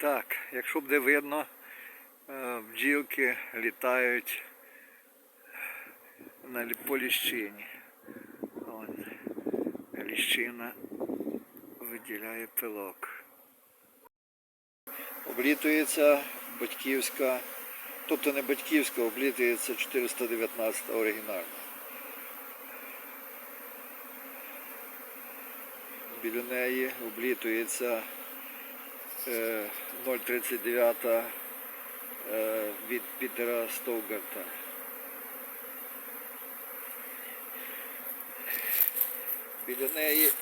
Так, якщо буде видно, е, бджілки літають по ліщині. От. Ліщина виділяє пилок. Облітується батьківська, тобто не батьківська, облітується 419 оригінальна. Біля неї облітується 039 е, від Пітера Стовгарта. Біля неї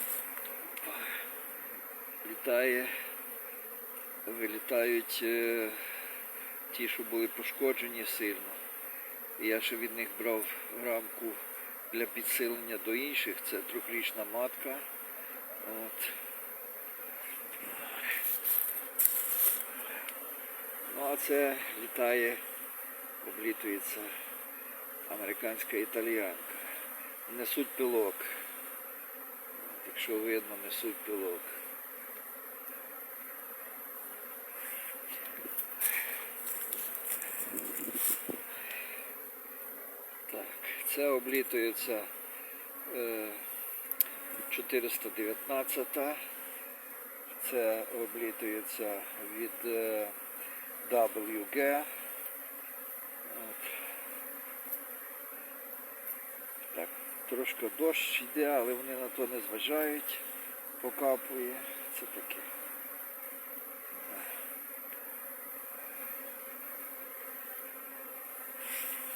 літає, вилітають е, ті, що були пошкоджені сильно. Я ще від них брав рамку для підсилення до інших. Це трьохрічна матка. От. Ну а це літає, облітується американська італіянка. Несуть пилок. Якщо видно, несуть пилок. Так, це облітується е, 419. Це облітується від е, WG. От. Так, трошки дощ йде, але вони на то не зважають, покапує. Це таке.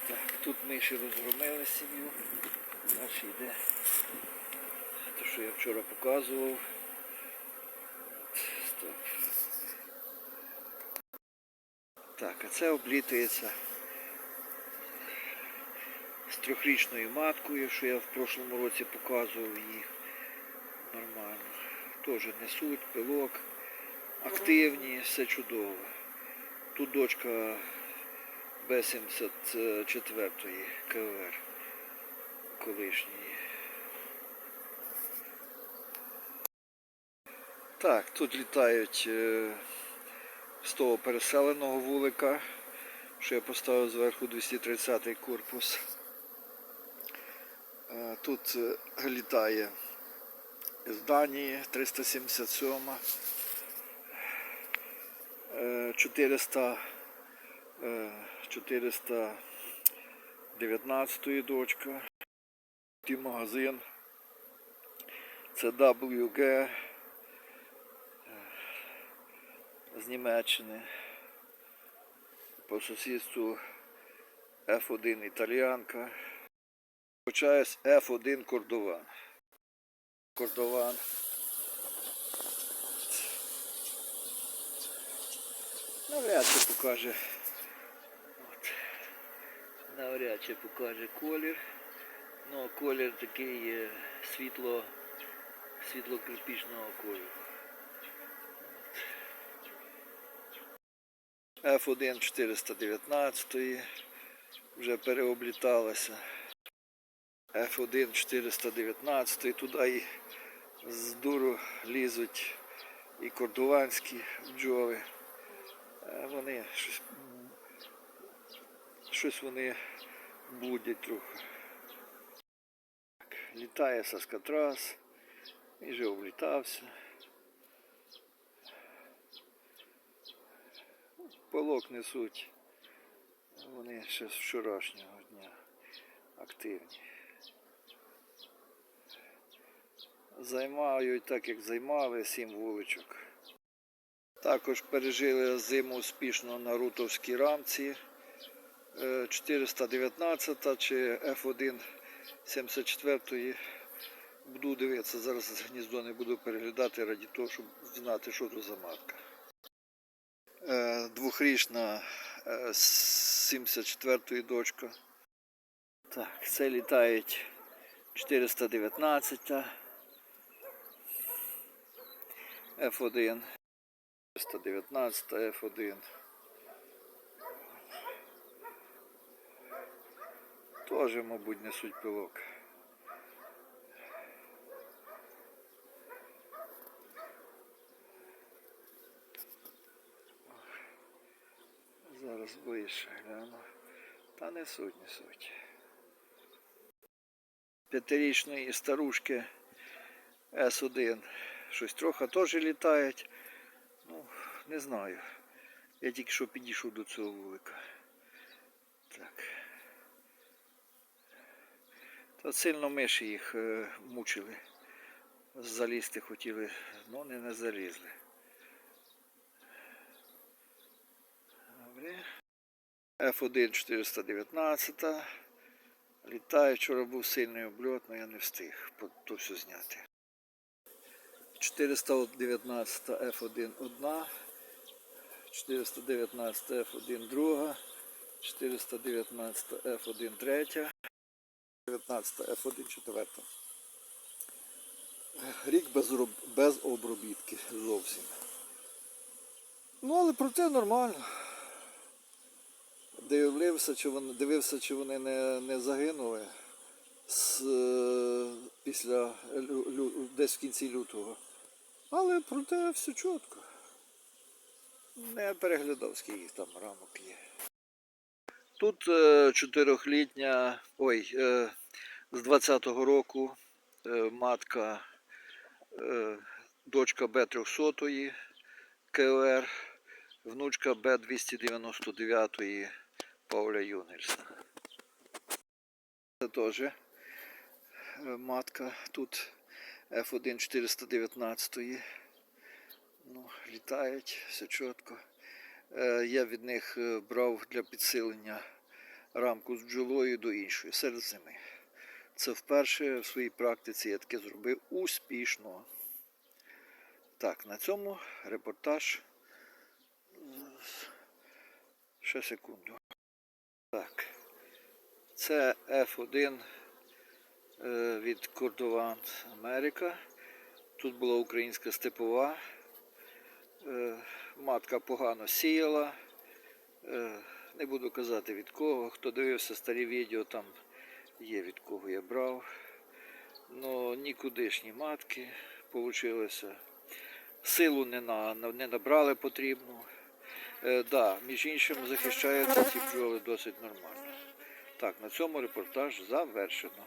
Так, тут миші розгромили сім'ю. Далі йде. Те, що я вчора показував. От, стоп. Так, а це облітується з трьохрічною маткою, що я в прошлому році показував їх. Нормально. Теж несуть, пилок, активні, все чудово. Тут дочка Б-74 КВР колишньої. Так, тут літають е, з того переселеного вулика, що я поставив зверху 230-й корпус. Е, Тут е, літає з Данії 377, е, 400, е, 419 дочка. Ті магазин. Це WG е, з Німеччини. По сусідству F1 італіянка. Получаюсь F1 кордован. Кордован. Навряд чи покаже. От. Навряд чи покаже колір. Ну, колір такий е, світло, світло-кирпічного кольору. F1 419 вже переобліталася. F1 419 туди і з дуру лізуть і кордованські бджоли. А Вони щось, щось вони будять трохи. Літає Саскатрас, і вже облітався. Полок несуть. Вони ще з вчорашнього дня активні. Займають так, як займали сім вуличок. Також пережили зиму успішно на Рутовській рамці. Е, 419 чи F1 74 буду дивитися, зараз гніздо не буду переглядати раді того, щоб знати, що це за матка. Е, Двохрічна е, 74 дочка. Так, це літають 419 F1. 419 F1. Тоже, мабуть, несуть пилок. Зараз ближче гляну. Та не суть, не суть. П'ятирічної старушки С1. Щось трохи теж літають. Ну, не знаю. Я тільки що підійшов до цього вулика. Так. Та сильно миші їх е, мучили. Залізти хотіли, але не, не залізли. F1 419. Літаю, вчора був сильний обльот, але я не встиг то все зняти. 419 F1 одна, 419 F1 друга, 419 F1 третя, 19 F1 четверта. Рік без, без обробітки зовсім. Ну, але проте нормально. Дивився, чи вони, дивився, чи вони не, не загинули з, е, після лю, десь в кінці лютого. Але проте все чітко. Не переглядав, скільки їх там рамок є. Тут е, чотирьохлітня, ой, е, з 20-го року матка, дочка Б-300 КВР, внучка Б-299 Пауля Юнгельса. Це теж е, матка тут F1 419. Ну, літають, все чітко. Е, Я від них е, брав для підсилення рамку з бджолою до іншої серед зими. Це вперше в своїй практиці я таке зробив успішно. Так, на цьому репортаж. Ще секунду. Так. Це F1 е, від Кордован Америка. Тут була українська степова. Е, Матка погано сіяла. Е, Не буду казати від кого. Хто дивився старі відео, там є від кого я брав. Ну, нікудишні матки получилися. Силу не, на, не набрали потрібну. Е, да, між іншим захищаються ці бджоли досить нормально. Так, на цьому репортаж завершено.